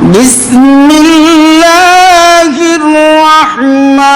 بسم الله الرحمن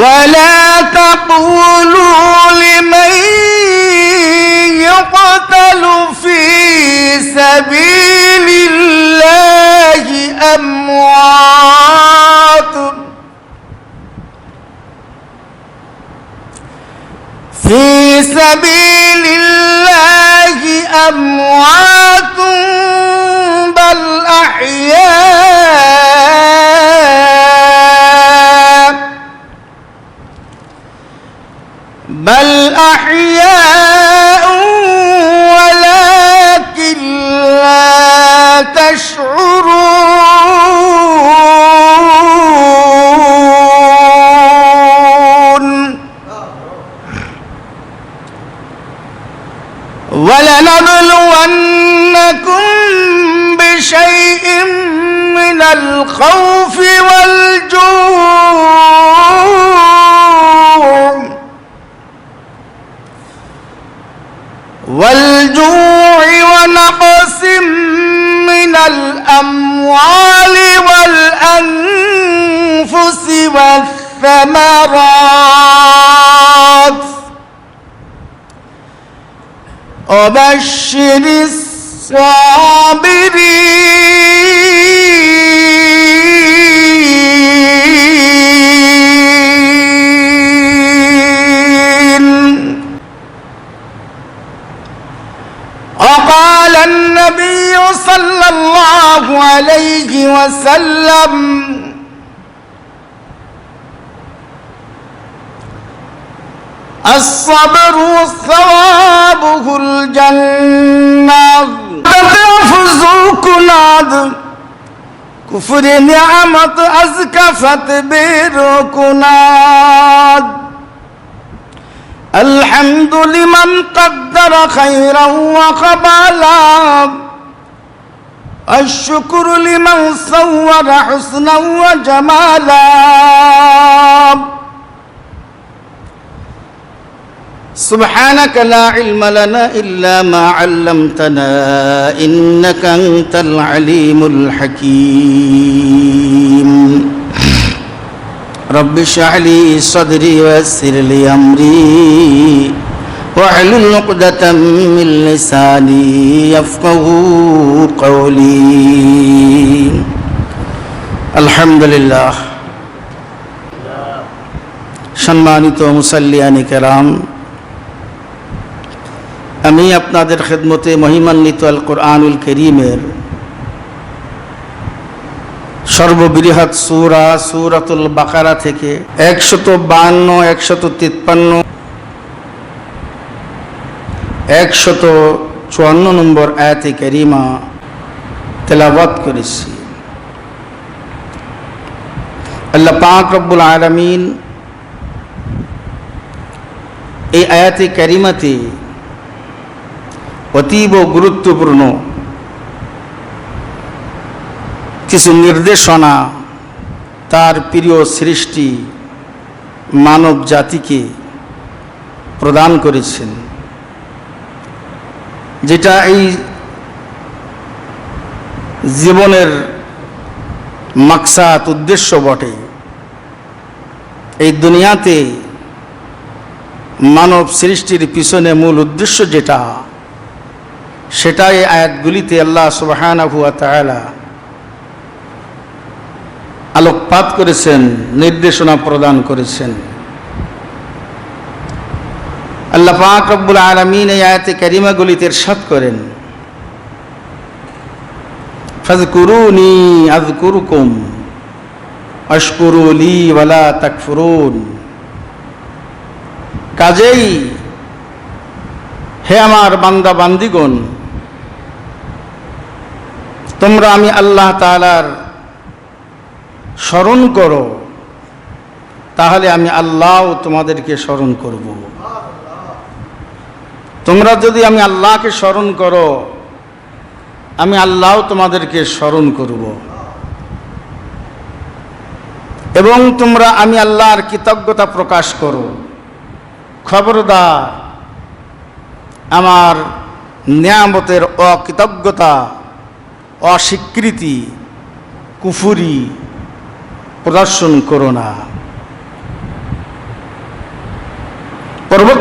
ولا تقولوا لمن يقتل في سبيل الله أموات. في سبيل الله أموات بل أحياء أحياء ولكن لا تشعرون. ولنبلونكم بشيء من الخوف والجوع. والجوع ونقص من الأموال والأنفس والثمرات. وبشر الصابرين عليه وسلم. الصبر ثوابه الجنة. تفز كناد كفر نعمت أزكفت بير كناد الحمد لمن قدر خيرا وقبلا. الشكر لمن صور حسنا وجمالا. سبحانك لا علم لنا إلا ما علمتنا إنك أنت العليم الحكيم. رب اشرح لي صدري ويسر لي أمري. واحلل عقدة من لساني يفقه قولي الحمد لله সম্মানিত মুসাল্লিয়ানি কেরাম আমি আপনাদের খেদমতে মহিমান্বিত আল কোরআনুল করিমের সর্ববৃহৎ সুরা সুরাতুল বাকারা থেকে একশত বান্ন একশত তিপ্পান্ন একশত চুয়ান্ন নম্বর আয়াতে করিমা তেলাবাত করেছি। আল্লাহ পাক রব্বুল আলমিন এই আয়াতে ক্যারিমাতে অতীব গুরুত্বপূর্ণ কিছু নির্দেশনা তার প্রিয় সৃষ্টি মানব জাতিকে প্রদান করেছেন। যেটা এই জীবনের মাকসাত উদ্দেশ্য বটে। এই দুনিয়াতে মানব সৃষ্টির পিছনে মূল উদ্দেশ্য যেটা, সেটাই আয়াতগুলিতে আল্লাহ সুবহানাহু ওয়া তাআলা আলোকপাত করেছেন, নির্দেশনা প্রদান করেছেন। আল্লাহ পাক রব্বুল আলামিন এই আয়াতে কারিমাগুলিতে ইরশাদ করেন। ফাজকুরুনি আযকুরুকুম আশকুরু লি ওয়ালা তাকফুরুন। কাজেই হে আমার বান্দা বান্দিগণ, তোমরা আমি আল্লাহ তাআলার স্মরণ করো, তাহলে আমি আল্লাহ তোমাদেরকে স্মরণ করব। তোমরা যদি আমি আল্লাহকে স্মরণ করো, আমি আল্লাহ তোমাদেরকে স্মরণ করব। এবং তোমরা আমি আল্লাহর কৃতজ্ঞতা প্রকাশ করো। খবরদার, আমার নিয়ামতের অকৃতজ্ঞতা, অস্বীকৃতি, কুফুরি প্রদর্শন করো না।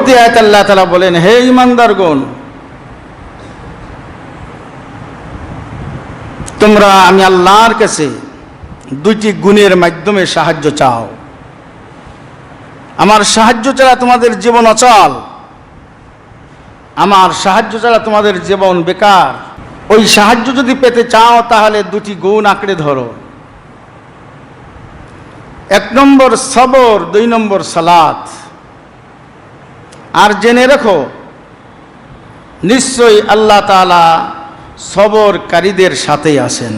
পরবর্তী আয়াত আল্লাহ তালা বলেন, হে ইমানদারগণ তোমরা আমি আল্লাহর কাছে দুইটি গুণের মাধ্যমে সাহায্য চাও। আমার সাহায্য ছাড়া তোমাদের জীবন অচল। আমার সাহায্য ছাড়া তোমাদের জীবন বেকার। ওই সাহায্য যদি পেতে চাও, তাহলে দুটি গুণ আঁকড়ে ধরো। এক নম্বর সবর, দুই নম্বর সালাত। আর জেনে রেখো, নিশ্চয়ই আল্লাহ তালা সবরকারীদের সাথেই আছেন।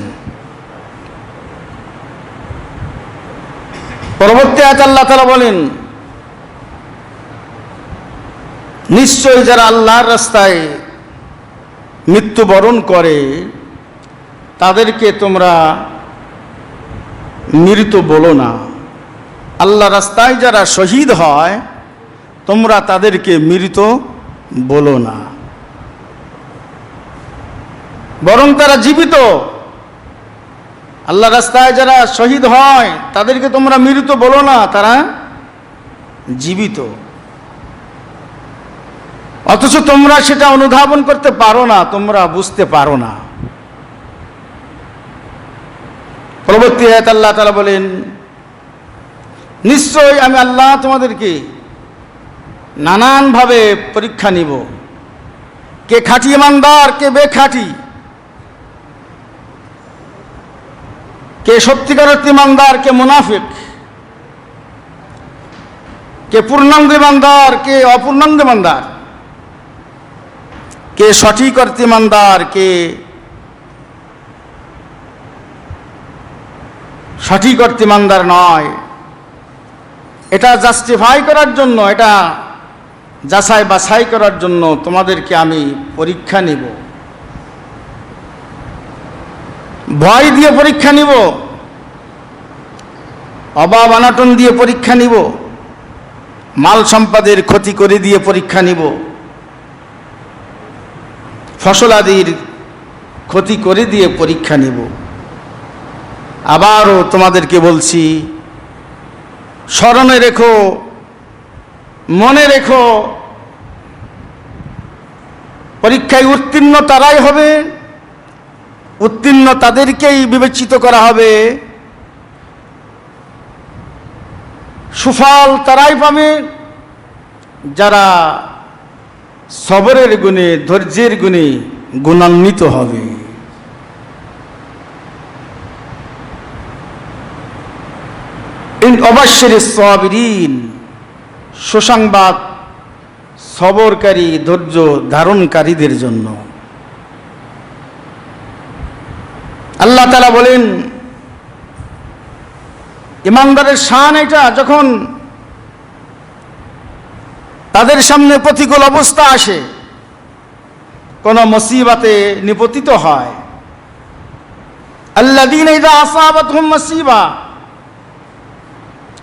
পরবর্তী আয়াত আল্লাহ তালা বলেন, নিশ্চয়ই যারা আল্লাহর রাস্তায় মৃত্যুবরণ করে, তাদেরকে তোমরা মৃত বলো না। আল্লাহ রাস্তায় যারা শহীদ হয় তোমরা তাদেরকে মৃত বলো না। বরং তারা জীবিত। আল্লাহ রাস্তায় যারা শহীদ হয়, তাদেরকে তোমরা মৃত বলো না, তারা জীবিত। অথচ তোমরা সেটা অনুধাবন করতে পারো না, তোমরা বুঝতে পারো না। পরবর্তী আয়াত আল্লাহ তালা বলেন, নিশ্চয়ই আমি আল্লাহ তোমাদেরকে নানানভাবে পরীক্ষা নিব। কে খাঁটি ইমানদার, কে বেখাঁটি। কে সত্যিকার ইমানদার, কে মুনাফিক। কে পূর্ণাঙ্গ ইমানদার, কে অপূর্ণাঙ্গ ইমানদার। কে সঠিক ইমানদার, কে সঠিক ইমানদার নয়। এটা জাস্টিফাই করার জন্য, এটা যাচাই বাছাই করার জন্য তোমাদেরকে আমি পরীক্ষা নিব। ভয় দিয়ে পরীক্ষা নিব। অভাব অনাটন দিয়ে পরীক্ষা নিব। মাল সম্পদের ক্ষতি করে দিয়ে পরীক্ষা নিব। ফসল আদির ক্ষতি করে দিয়ে পরীক্ষা নিব। আবারও তোমাদেরকে বলছি, স্মরণে রেখো মনে রেখো, পরীক্ষায় উত্তীর্ণ তারাই হবে, উত্তীর্ণ তাদেরকেই বিবেচিত করা হবে। সুফল তারাই পাবে, যারা সবরের গুণে, ধৈর্যের গুণে গুণান্বিত হবে। অবশ্যের সবিরিন। সুসংবাদ, সবরকারী ধৈর্য ধারণকারীদের জন্য। আল্লাহ তালা বলেন, ইমানদারের শান এটা যখন তাদের সামনে প্রতিকূল অবস্থা আসে, কোনো মুসিবাতে নিপতিত হয়। আল্লাহ দিন এটা আসাবাত হুম মসিবা,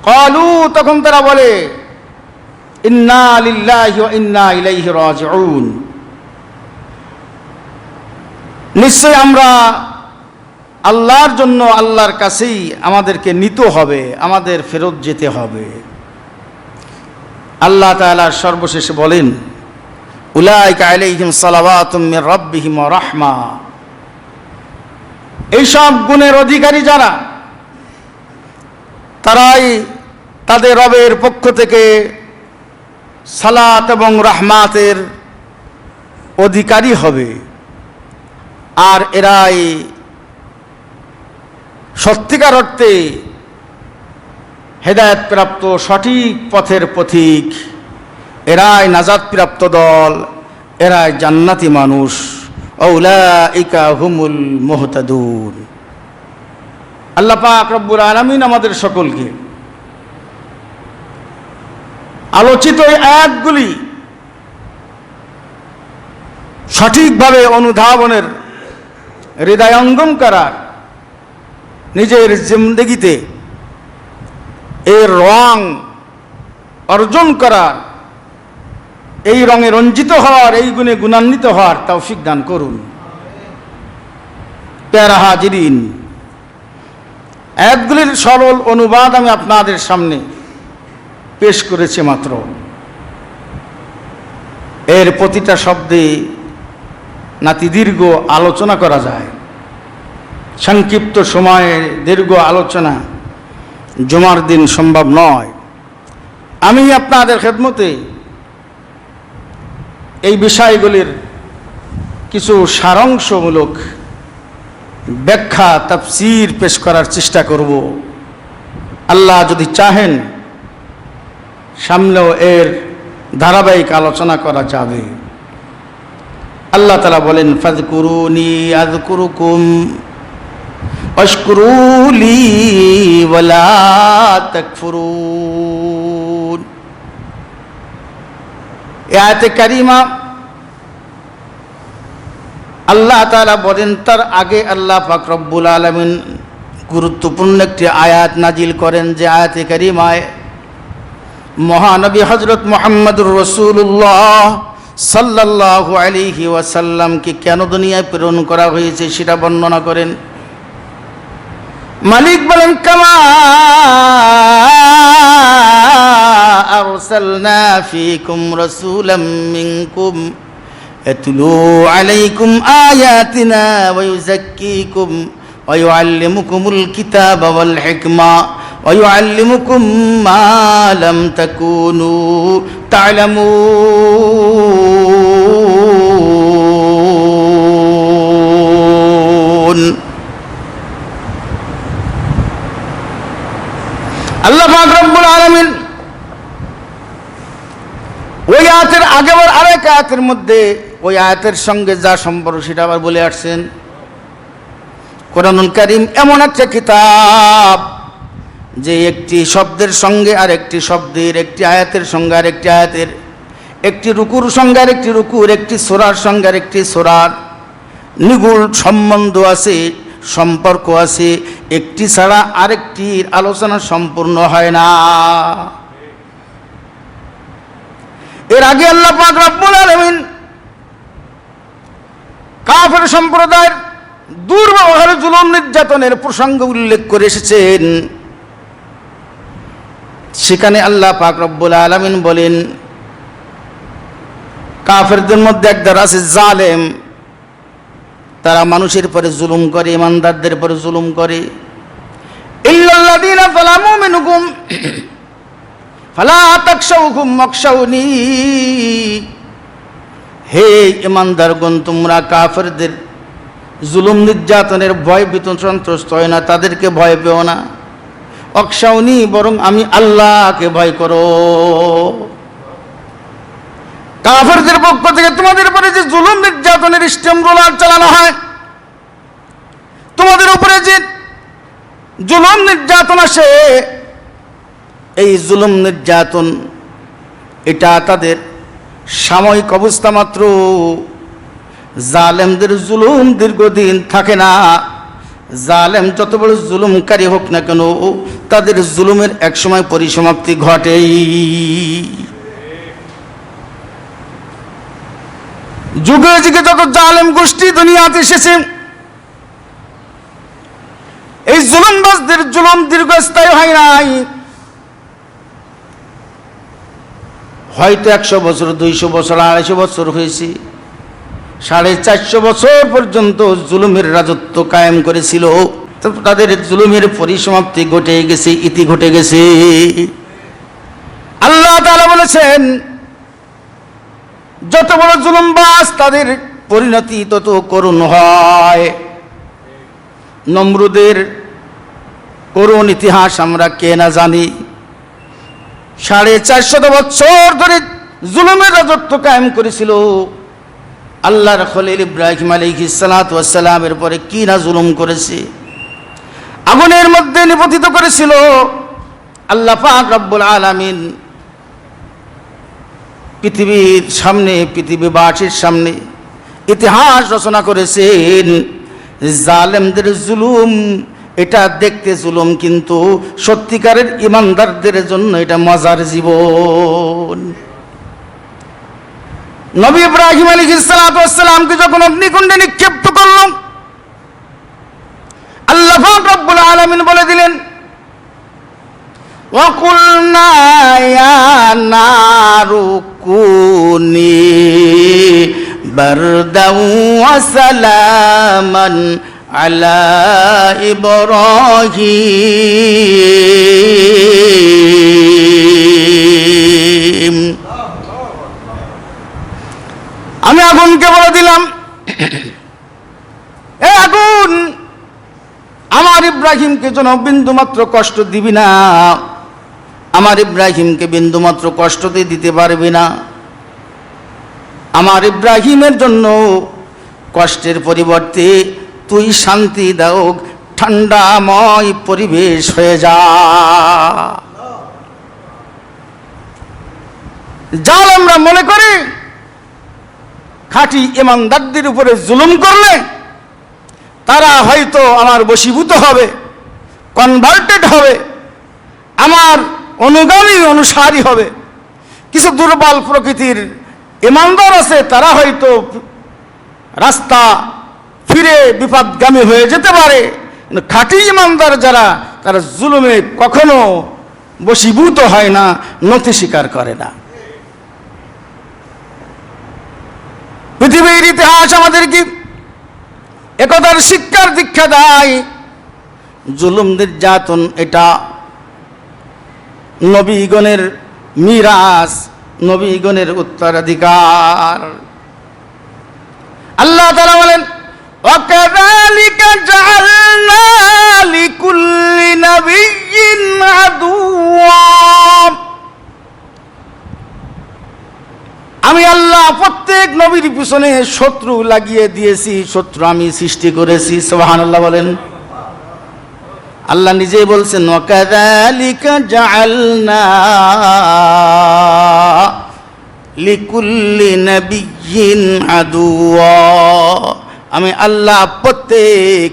কলু, তখন তারা বলে ইন্না ইন্না ইলাইহি নিশ্চয় আমরা আল্লাহর জন্য আল্লাহর কাছেই আমাদেরকে নিতে হবে, আমাদের ফেরত যেতে হবে। আল্লাহ তাআলা সর্বশেষে বলেন আলাইহিম রাহমা। এইসব গুণের অধিকারী যারা, তারাই তাদের রবের পক্ষ থেকে সালাত এবং রাহমাতের অধিকারী হবে। আর এরাই সত্যিকার অর্থে হেদায়ত প্রাপ্ত সঠিক পথের পথিক। এরাই নাজাদ প্রাপ্ত দল, এরাই জান্নাতি মানুষ। ইকা হুমুল মোহতাদুর আল্লাহ পাক রব্বুল আলমিন আমাদের সকলকে আলোচিত এই আয়াতগুলি সঠিকভাবে অনুধাবনের হৃদয়ঙ্গম করার নিজের জিন্দগিতে এর রং অর্জন করার এই রঙে রঞ্জিত হওয়ার, এই গুণে গুণান্বিত হওয়ার তৌফিক দান করুন। প্যারা হাজিরিন, আয়াতগুলির সরল অনুবাদ আমি আপনাদের সামনে পেশ করেছি মাত্র। এর প্রতিটা শব্দে নাতি দীর্ঘ আলোচনা করা যায়। সংক্ষিপ্ত সময়ে দীর্ঘ আলোচনা জমার দিন সম্ভব নয়। আমি আপনাদের খেদমতে এই বিষয়গুলির কিছু সারাংশমূলক ব্যাখ্যা, তাফসির পেশ করার চেষ্টা করব। আল্লাহ যদি চাহেন সামনেও এর ধারাবাহিক আলোচনা করা যাবে। আল্লাহ তালা বলেন ফাজকুরুনি আজকুরুকুম অশকুরুলি ওয়ালা তাকফুরুন। কারিমা, আল্লাহ তালা বলেন, তার আগে আল্লাহ পাক রব্বুল আলামিন গুরুত্বপূর্ণ একটি আয়াত নাজিল করেন যে আয়াতে কারিমায় মহানবী হজরত মোহাম্মদুর রসুল্লাহ সাল্লাল্লাহু আলাইহি ওয়াসাল্লামকে কেন দুনিয়ায় প্রেরণ করা হয়েছে সেটা বর্ণনা করেন মালিক বলেন কামা আরসালনা ফিকুম রাসূলাম মিনকুম يتلو عليكم آياتنا ويزكيكم ويعلمكم الكتاب والحكمة ويعلمكم ما لم تكونوا تعلمون আল্লাহ পাক রব্বুল আলামিন ওই আয়াতের আগেবার আরেক আয়াতের মধ্যে ওই আয়াতের সঙ্গে যা সম্পর্ক সেটা আবার বলে আসছেন কোরআনুল কারিম এমন একটা কিতাব যে একটি শব্দের সঙ্গে আর একটি শব্দের, একটি আয়াতের সঙ্গে আর একটি আয়াতের, একটি রুকুর সঙ্গে আর একটি রুকুর, একটি সোরার সঙ্গে আর একটি সোরার নিগুড় সম্বন্ধ আছে, সম্পর্ক আছে, একটি ছাড়া আরেকটির আলোচনা সম্পূর্ণ হয় না। এর আগে আল্লাহ পাক রব্বুল আলামিন কাফের সম্প্রদায়ের দুর্ব্যবহার জুলুম নির্যাতনের প্রসঙ্গ উল্লেখ করে এসেছেন। সেখানে আল্লাহ পাক রব্বুল আলামিন বলেন, কাফেরদের মধ্যে একদল আছে জালেম। তারা মানুষের পরে জুলুম করে, ইমানদারদের পরে জুলুম করে। হে ইমানদারগণ, তোমরা কাফেরদের জুলুম, নির্যাতনের ভয় ভীত সন্ত্রস্ত হয় না, তাদেরকে ভয় পেও না। অকশাউনি বরং আমি আল্লাহকে ভয় করো। কাফেরদের পক্ষ থেকে তোমাদের উপরে যে জুলুম নির্যাতনের স্টেম রোলার চালানো হয়, তোমাদের উপরে যে জুলুম নির্যাতন আসে, এই জুলুম নির্যাতন, এটা তাদের সাময়িক অবস্থা মাত্র। জালেমদের জুলুম দীর্ঘদিন থাকে না। জালেম যত বড় জুলুমকারী হোক না কেন, তাদের জুলুমের একসময় পরিসমাপ্তি ঘটেই। যুগে যুগে যত জালেম গোষ্ঠী দুনিয়াতে এসেছে, এই জুলুমবাজদের জুলুম দীর্ঘস্থায়ী হয় নাই। হয়তো একশো বছর, দুইশো বছর, আড়াইশো বছর হয়েছে। সাড়ে চারশো বছর পর্যন্ত জুলুমের রাজত্ব কায়েম করেছিল। তাদের জুলুমের পরিসমাপ্তি ঘটে গেছে, ইতি ঘটে গেছে। আল্লাহ তাআলা বলেছেন, যত বড় জুলুমবাজ তাদের পরিণতি তত করুণ হয়। নমরুদের করুণ ইতিহাস আমরা কে না জানি। সাড়ে চারশত বছর ধরে জুলুমের রাজত্ব কায়েম করেছিল। আল্লাহর খলিল ইব্রাহিম আলাইহি সালামের পরে কি না জুলুম করেছে? আগুনের মধ্যে নিপতিত করেছিল আল্লাহ পাক রব্বুল আলামিন। পৃথিবীর সামনে, পৃথিবীবাসীর সামনে ইতিহাস রচনা করেছেন, জালেমদের জুলুম, এটা দেখতে জুলুম কিন্তু সত্যিকারের ইমানদারদের জন্য এটা মজার জীবন। নবী ইব্রাহিম আলী ইসালাতামকে যখন অগ্নিকুণ্ডে নিক্ষিপ্ত করল আল্লাহ রব্বুল আলমিন বলে দিলেন রুকুনি বরদাউসালামন আলা ইবরাহিম। আগুনকে বলে দিলাম। এ আগুন, আমার ইব্রাহিমকে যেন বিন্দু মাত্র কষ্ট দিবি না। আমার ইব্রাহিমকে বিন্দুমাত্র কষ্টতে দিতে পারবি না। আমার ইব্রাহিমের জন্য কষ্টের পরিবর্তে তুই শান্তি দাও, ঠান্ডাময় পরিবেশ হয়ে যা। জাল আমরা মনে করি খাঁটি ইমানদারদের উপরে জুলুম করলে তারা হয়তো আমার বশীভূত হবে কনভার্টেড হবে, আমার অনুগামী অনুসারী হবে। কিছু দুর্বল প্রকৃতির ইমানদার আছে, তারা হয়তো রাস্তা ফিরে বিপদগামী হয়ে যেতে পারে। খাঁটি ইমানদার যারা, তারা জুলুমে কখনো বশীভূত হয় না, নথি স্বীকার করে না। পৃথিবীর ইতিহাস আমাদের কি একতার শিক্ষার দীক্ষা দেয় জুলুম নির্যাতন এটা নবীগণের মিরাজ নবীগণের উত্তরাধিকার আল্লাহ তাআলা বলেন وكذلك جعلنا لكل نبي عدوا আমি আল্লাহ প্রত্যেক নবীর পিছনে শত্রু লাগিয়ে দিয়েছি, শত্রু আমি সৃষ্টি করেছি, সুবহানাল্লাহ বলেন। আল্লাহ নিজেই বলছেন আমি আল্লাহ প্রত্যেক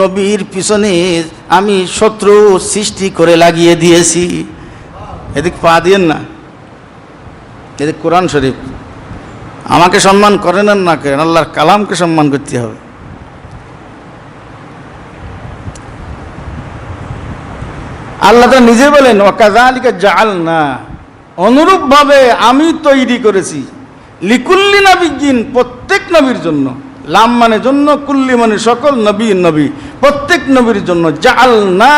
নবীর পিছনে আমি শত্রু সৃষ্টি করে লাগিয়ে দিয়েছি। এদিক পা দিয়েন না। এদিক কোরআন শরীফ। আমাকে সম্মান করেন আর না করেন, আল্লাহর কালামকে সম্মান করতে হবে। আল্লাহ তো নিজে বলেন ওকাজালিকা জাল না অনুরূপভাবে আমি তৈরি করেছি। লিকুল্লি নবীজিন প্রত্যেক নবীর জন্য। লাম মানে জন্য, কুল্লি মানে সকল নবী নবী। প্রত্যেক নবীর জন্য জাল না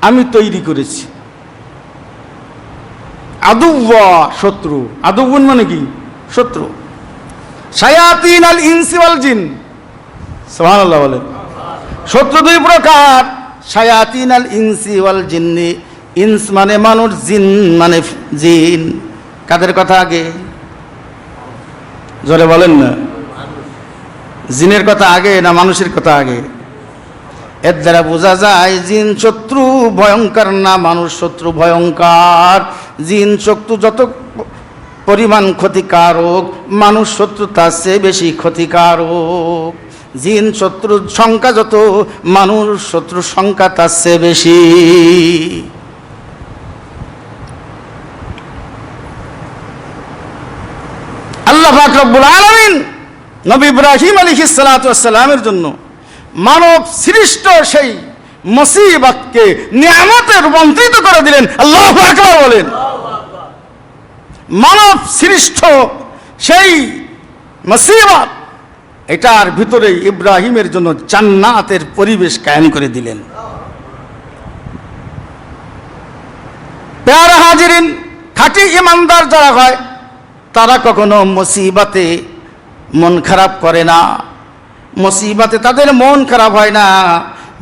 আমি তৈরি করেছি। আদুয়া শত্রু। আদুবুন মানে কি? শত্রু। সায়াতিন আল ইনসিওয়াল জিন। সুবহানাল্লাহ বলেন। শত্রু দুই প্রকার। সায়াতিন আল ইনসি ওয়াল জিন্নি। ইনস মানে মানুষ, জিন মানে জিন। কাদের কথা আগে? জোরে বলেন না। জিনের কথা আগে না মানুষের কথা আগে? এর দ্বারা বোঝা যায়, জিন শত্রু ভয়ঙ্কর না মানুষ শত্রু ভয়ঙ্কর। জিন শত্রু যত পরিমাণ ক্ষতিকারক, মানুষ শত্রু তার চেয়ে বেশি ক্ষতিকারক। জিন শত্রুর সংখ্যা যত, মানুষ শত্রুর সংখ্যা তার চেয়ে বেশি। আল্লাহ পাক রব্বুল আলামিন নবী ইব্রাহিম সালাতু জন্য মানব সৃষ্ট সেই মুসিবতকে নিয়ামতে রূপান্তরিত করে দিলেন। আল্লাহ আকবার বলেন। মানব সৃষ্ট সেই মুসিবত এটার ভিতরে ইব্রাহিমের জন্য জান্নাতের পরিবেশ কায়েম করে দিলেন। পেয়ারা হাজিরিন, খাঁটি ইমানদার যারা হয়, তারা কখনো মুসিবতে মন খারাপ করে না। মুসিবতে তাদের মন খারাপ হয় না।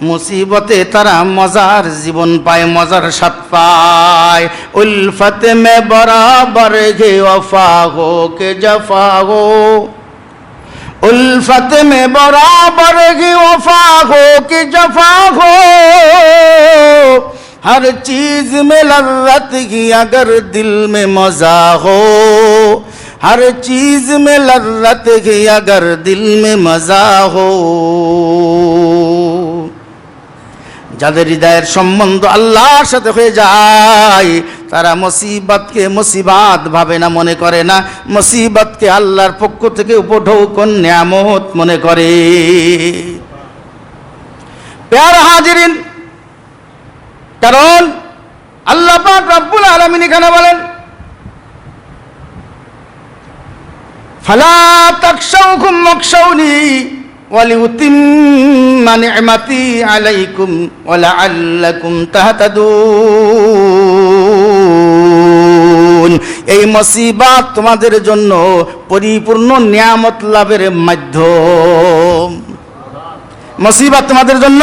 মুসিবতে তারা মজার জীবন পায় মজার স্বাদ পায় উলফত মে বরাবর গে ওফা হো কে জফা হো उल्फत में बराबर की वफा हो कि जफा हो हर चीज में लज्जत की अगर दिल में मजा हो हर चीज में लज्जत की अगर दिल में मजा हो যাদের হৃদয়ের সম্বন্ধ আল্লাহর সাথে হয়ে যায়, তারা মুসিবতকে মুসিবাত ভাবে না মনে করে না। মুসিবতকে আল্লাহর পক্ষ থেকে উপঢৌকন নিয়ামত মনে করে। প্যার হাজিরিন, কারণ আল্লাহ পাক রব্বুল আলামিন এখানে বলেন, ফালা তাকশাউকুম মকশাউনি ولأتم نعمتي عليكم ولعلكم تهتدون এই মুসিবত তোমাদের জন্য পরিপূর্ণ নিয়ামত লাভের মাধ্যম মুসিবত তোমাদের জন্য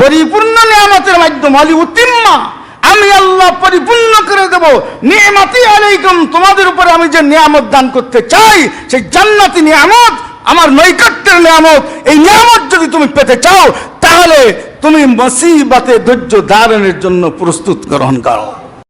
পরিপূর্ণ নিয়ামতের মাধ্যম অলি উত্তিম্মা আমি আল্লাহ পরিপূর্ণ করে দেব নিয়ামতি আলাইকুম তোমাদের উপরে আমি যে নিয়ামত দান করতে চাই সেই জান্নাতি নিয়ামত আমার নৈকট্যের নিয়ামত, এই নিয়ামত যদি তুমি পেতে চাও, তাহলে তুমি মসিবাতে ধৈর্য ধারণের জন্য প্রস্তুত গ্রহণ করো।